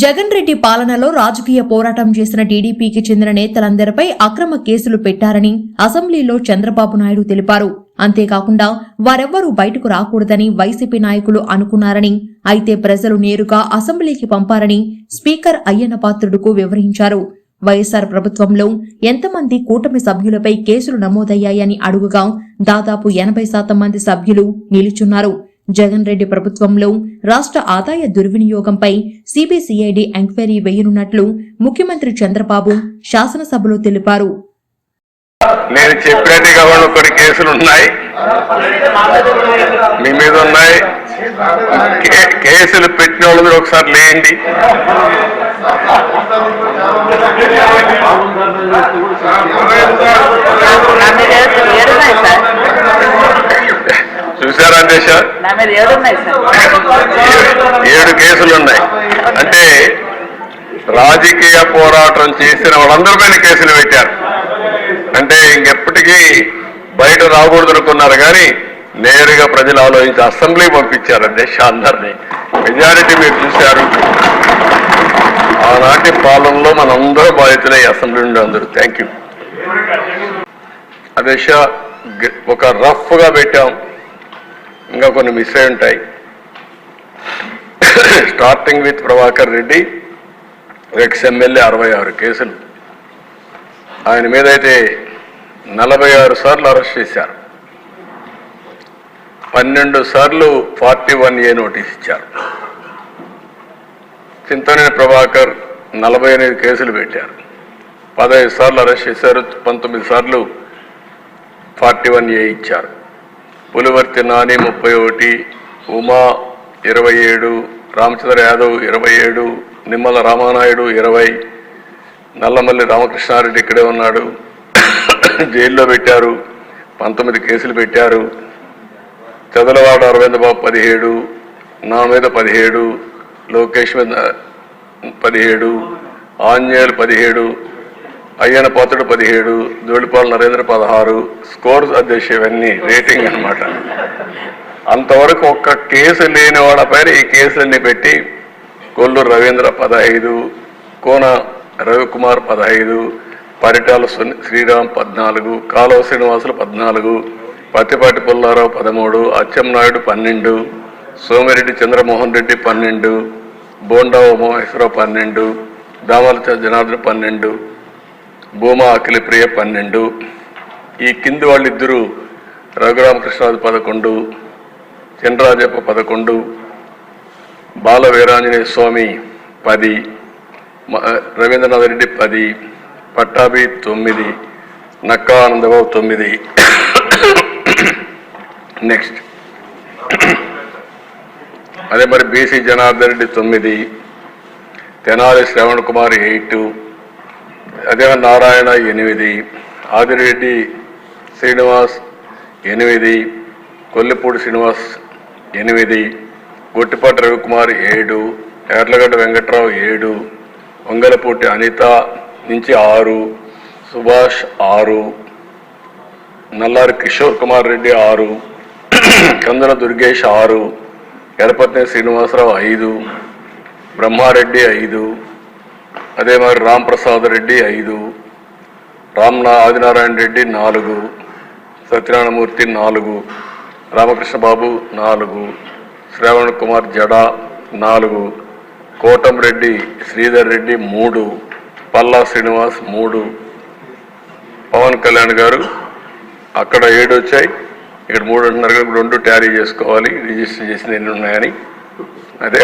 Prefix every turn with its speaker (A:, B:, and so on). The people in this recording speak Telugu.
A: జగన్ రెడ్డి పాలనలో రాజకీయ పోరాటం చేసిన టీడీపీకి చెందిన నేతలందరిపై అక్రమ కేసులు పెట్టారని అసెంబ్లీలో చంద్రబాబు నాయుడు తెలిపారు. అంతేకాకుండా వారెవ్వరూ బయటకు రాకూడదని వైసీపీ నాయకులు అనుకున్నారని అయితే ప్రజలు నేరుగా అసెంబ్లీకి పంపారని స్పీకర్ అయ్యన్న పాత్రుడుకు వివరించారు. వైఎస్సార్ ప్రభుత్వంలో ఎంతమంది కూటమి సభ్యులపై కేసులు నమోదయ్యాయని అడుగుగా దాదాపు ఎనభై శాతం మంది సభ్యులు నిలుచున్నారు. జగన్ రెడ్డి ప్రభుత్వంలో రాష్ట్ర ఆదాయ దుర్వినియోగంపై సిబిసిఐడి ఎంక్వైరీ వేయనున్నట్లు ముఖ్యమంత్రి చంద్రబాబు శాసనసభలో తెలిపారు.
B: నేను చెప్పేది కావాలి కొన్ని కేసులు ఉన్నాయి. మీ మీద ఉన్నాయి. కేసులు పెట్టిన వాళ్ళు మీరు ఒకసారి లేండి.
C: సార్.
B: ఏడు కేసులు ఉన్నాయి అంటే రాజకీయ పోరాటం చేసిన వాళ్ళందరి పైన కేసులు పెట్టారు. అంటే ఇంకెప్పటికీ బయట రాకూడదు అనుకున్నారు కానీ నేరుగా ప్రజలు ఆలోచించి అసెంబ్లీ పంపించారు దేశ అందరినీ. మెజారిటీ మీరు చూశారు. ఆనాటి పాలనలో మనందరూ బాధితులే అసెంబ్లీ నుండి అందరూ. Thank you. అదేష ఒక రఫ్గా పెట్టాం. ఇంకా కొన్ని మిస్ అయి ఉంటాయి. Starting with Prabhakar Reddy ex MLA అరవై ఆరు కేసులు. ఆయన మీద అయితే నలభై ఆరు సార్లు అరెస్ట్ చేశారు. పన్నెండు సార్లు ఫార్టీ వన్ ఏ నోటీస్ ఇచ్చారు. చింతనేని ప్రభాకర్ నలభై ఎనిమిది కేసులు పెట్టారు. పదహైదు సార్లు అరెస్ట్ చేశారు పంతొమ్మిది సార్లు ఫార్టీ వన్ ఏ ఇచ్చారు. పులివర్తి నాని ముప్పై ఒకటి ఉమా ఇరవై ఏడు రామచంద్ర యాదవ్ ఇరవై ఏడు నిమ్మల రామానాయుడు ఇరవై నల్లమల్లి రామకృష్ణారెడ్డి ఇక్కడే ఉన్నాడు. జైల్లో పెట్టారు పంతొమ్మిది కేసులు పెట్టారు. చదలవాడ అరవిందబాబు పదిహేడు నా మీద పదిహేడు లోకేష్ మీద పదిహేడు ఆంజనేయులు పదిహేడు అయ్యన పాత్రుడు పదిహేడు జోడిపాల నరేంద్ర పదహారు స్కోర్స్ అధ్యక్ష ఇవన్నీ రేటింగ్ అన్నమాట. అంతవరకు ఒక్క కేసు లేని వాళ్ళపైన ఈ కేసులన్నీ పెట్టి కొల్లూరు రవీంద్ర పదహైదు కోన రవికుమార్ పదహైదు పరిటాల శ్రీరామ్ పద్నాలుగు కాలువ శ్రీనివాసులు పద్నాలుగు పత్తిపాటి పుల్లారావు పదమూడు అచ్చెంనాయుడు పన్నెండు సోమిరెడ్డి చంద్రమోహన్ రెడ్డి పన్నెండు బోండా ఉమామహేశ్వరరావు పన్నెండు దామల జనార్దన్ పన్నెండు భూమా అఖిలప్రియ పన్నెండు. ఈ కింది వాళ్ళిద్దరూ రఘురామకృష్ణరాజు పదకొండు చినరాజప్ప పదకొండు బాల వీరాంజనేయ స్వామి పది మ- రవీంద్రనాథ్ రెడ్డి పది పట్టాభి తొమ్మిది నక్కా ఆనందబాబు తొమ్మిది. నెక్స్ట్ అదే మరి బీసీ జనార్దన్ రెడ్డి తొమ్మిది తెనాలి శ్రవణ్ కుమార్ ఎయిట్ అదే నారాయణ ఎనిమిది ఆదిరెడ్డి శ్రీనివాస్ ఎనిమిది కొల్లిపూడి శ్రీనివాస్ ఎనిమిది గొట్టిపాటి రవికుమార్ ఏడు ఎర్లగడ్డ వెంకట్రావు ఏడు వంగలపూటి అనిత నుంచి ఆరు సుభాష్ ఆరు నల్లారి కిషోర్ కుమార్ రెడ్డి ఆరు కందన దుర్గేష్ ఆరు ఎడపత్ని శ్రీనివాసరావు ఐదు బ్రహ్మారెడ్డి ఐదు అదే మరి రామ్ప్రసాద్ రెడ్డి ఐదు రామ్నా ఆదినారాయణ రెడ్డి నాలుగు సత్యనారాయణమూర్తి నాలుగు రామకృష్ణ బాబు నాలుగు శ్రావణ్ కుమార్ జడా నాలుగు కోటంరెడ్డి శ్రీధర్ రెడ్డి మూడు పల్లా శ్రీనివాస్ మూడు. పవన్ కళ్యాణ్ గారు అక్కడ ఏడు వచ్చాయి. ఇక్కడ మూడు అంటున్నారు రెండు ట్యారీ చేసుకోవాలి. రిజిస్టర్ చేసిన ఎన్ని ఉన్నాయని. అదే